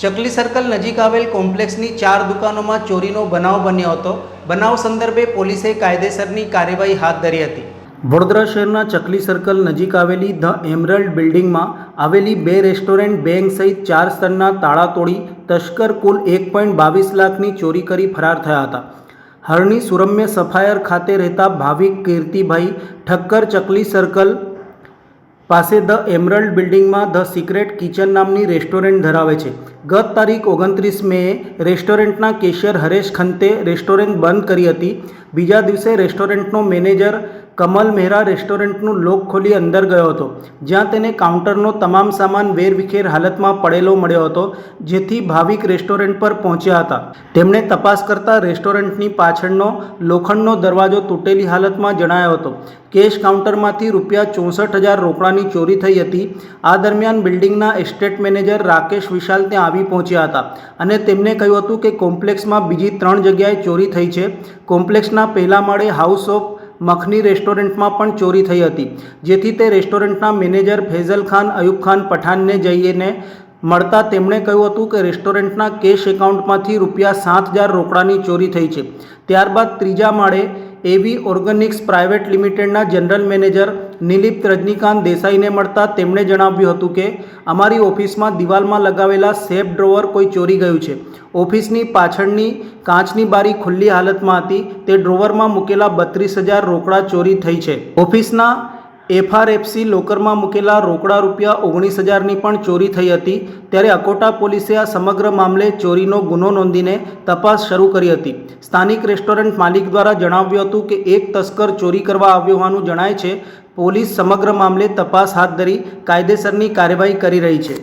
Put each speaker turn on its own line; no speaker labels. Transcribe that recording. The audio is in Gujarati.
ચકલી સર્કલ નજીક આવેલ કોમ્પ્લેક્સની ચાર દુકાનોમાં ચોરીનો બનાવ બન્યો હતો. બનાવ સંદર્ભે પોલીસે કાયદેસરની કાર્યવાહી હાથ ધરી હતી. વડોદરા શહેરના ચકલી સર્કલ નજીક આવેલી ધ એમરલ્ડ બિલ્ડિંગમાં આવેલી બે રેસ્ટોરન્ટ બેંક સહિત ચાર સ્તરના તાળા તોડી તસ્કર કુલ એક પોઈન્ટ બાવીસ લાખની ચોરી કરી ફરાર થયા હતા. હરણી સુરમ્ય સફાયર ખાતે રહેતા ભાવિક કીર્તિભાઈ ઠક્કર ચકલી સર્કલ પાસે ધ એમરલ્ડ બિલ્ડિંગમાં ધ સિક્રેટ કિચન નામની રેસ્ટોરન્ટ ધરાવે છે. ગત તારીખ ઓગણત્રીસ મેએ રેસ્ટોરન્ટના કેશિયર હરેશ ખંતે રેસ્ટોરન્ટ બંધ કરી હતી. બીજા દિવસે રેસ્ટોરન્ટનો મેનેજર કમલ મહેરા રેસ્ટોરન્ટનું લોક ખોલી અંદર ગયો હતો, જ્યાં તેને કાઉન્ટરનો તમામ સામાન વેરવિખેર હાલતમાં પડેલો મળ્યો હતો, જેથી ભાવિક રેસ્ટોરન્ટ પર પહોંચ્યા હતા. તેમણે તપાસ કરતા રેસ્ટોરન્ટની પાછળનો, લોખંડનો દરવાજો તૂટેલી હાલતમાં જણાયો હતો. કેશ કાઉન્ટરમાંથી રૂપિયા ચોસઠ હજાર રોકડાની ચોરી થઈ હતી. આ દરમિયાન બિલ્ડિંગના એસ્ટેટ મેનેજર રાકેશ વિશાલ ત્યાં આવી પહોંચ્યા હતા અને તેમને કહ્યું હતું કે કોમ્પ્લેક્સમાં બીજી ત્રણ જગ્યાએ ચોરી થઈ છે. કોમ્પ્લેક્સના પહેલા માળે હાઉસ ઓફ મખની રેસ્ટોરન્ટમાં પણ ચોરી થઈ હતી. જેથી તે રેસ્ટોરન્ટના મેનેજર ફૈઝલ ખાન, અયુબ ખાન પઠાણને જઈને મળતા તેમણે કહ્યું હતું કે રેસ્ટોરન્ટના કેશ એકાઉન્ટમાંથી રૂપિયા સાત હજાર રોકડાની ચોરી થઈ છે. ત્યારબાદ ત્રીજા માળે એવી ઓર્ગેનિક્સ પ્રાઇવેટ લિમિટેડના જનરલ મેનેજર નિલીપ રજનીકાંત દેસાઈને મળતા તેમણે જણાવ્યું હતું કે, અમારી ઓફિસમાં દિવાલમાં લગાવેલા સેફ ડ્રોવર કોઈ ચોરી ગયું છે. ઓફિસની પાછળની કાચની બારી ખુલ્લી હાલતમાં હતી. તે ડ્રોવરમાં મૂકેલા બત્રીસ હજાર રોકડા ચોરી થઈ છે. ઓફિસના એફઆરએફસી લોકરમાં મૂકેલા રોકડા રૂપિયા ઓગણીસ હજારની પણ ચોરી થઈ હતી. ત્યારે અકોટા પોલીસે આ સમગ્ર મામલે ચોરીનો ગુનો નોંધીને તપાસ શરૂ કરી હતી. સ્થાનિક રેસ્ટોરન્ટ માલિક દ્વારા જણાવ્યું હતું કે એક તસ્કર ચોરી કરવા આવ્યો હોવાનું જણાય છે. પોલીસ સમગ્ર મામલે તપાસ હાથ ધરી કાયદેસરની કાર્યવાહી કરી રહી છે.